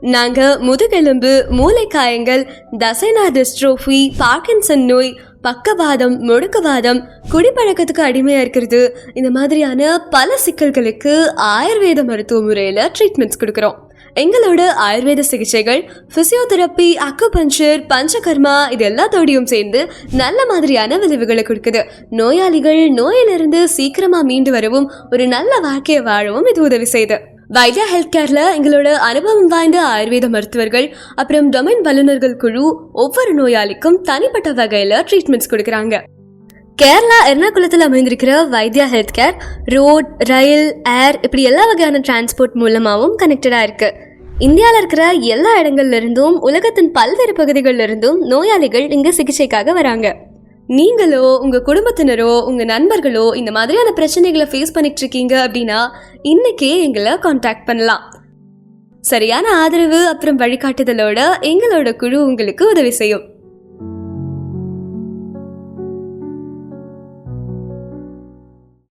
நாங்க முதுகெலும்பு மூளைக்காயங்கள் தசைனா dystrophy Parkinson நோய் பக்கவாதம் முடுக்கவாதம் குடிப்பழக்கத்துக்கு அடிமையா இருக்கிறது. இந்த மாதிரியான பல சிக்கல்களுக்கு ஆயுர்வேத மருத்துவ முறையில் ட்ரீட்மெண்ட்ஸ் கொடுக்குறோம். எங்களோட ஆயுர்வேத சிகிச்சைகள் பிசியோதெரப்பி அக்குபஞ்சர் பஞ்சகர்மா இது எல்லாத்தோடையும் சேர்ந்து நல்ல மாதிரியான விளைவுகளை கொடுக்குது. நோயாளிகள் நோயிலிருந்து சீக்கிரமா மீண்டு வரவும் ஒரு நல்ல வாழ்க்கையை வாழவும் இது உதவி செய்யுது வைத்தியா ஹெல்த் கேரில் எங்களோட அனுபவம் வாய்ந்த ஆயுர்வேத மருத்துவர்கள் அப்புறம் டொமைன் வல்லுநர்கள் குழு ஒவ்வொரு நோயாளிக்கும் தனிப்பட்ட வகையில் ட்ரீட்மெண்ட்ஸ் கொடுக்குறாங்க. கேரளா எர்ணாகுளத்தில் அமைந்திருக்கிற Vaidya health care road rail air இப்படி எல்லா வகையான டிரான்ஸ்போர்ட் மூலமாகவும் கனெக்டடாக இருக்குது இந்தியாவில் இருக்கிற எல்லா இடங்கள்ல இருந்தும் உலகத்தின் பல்வேறு பகுதிகளிலிருந்தும் நோயாளிகள் இங்கே சிகிச்சைக்காக வராங்க. நீங்களோ உங்கள் குடும்பத்தினரோ உங்கள் நண்பர்களோ இந்த மாதிரியான பிரச்சனைகளை ஃபேஸ் பண்ணிட்டு இருக்கீங்க அப்படின்னா இன்னைக்கே எங்களை காண்டாக்ட் பண்ணலாம். சரியான ஆதரவு அப்புறம் வழிகாட்டுதலோட எங்களோட குழு உங்களுக்கு உதவி செய்யும்.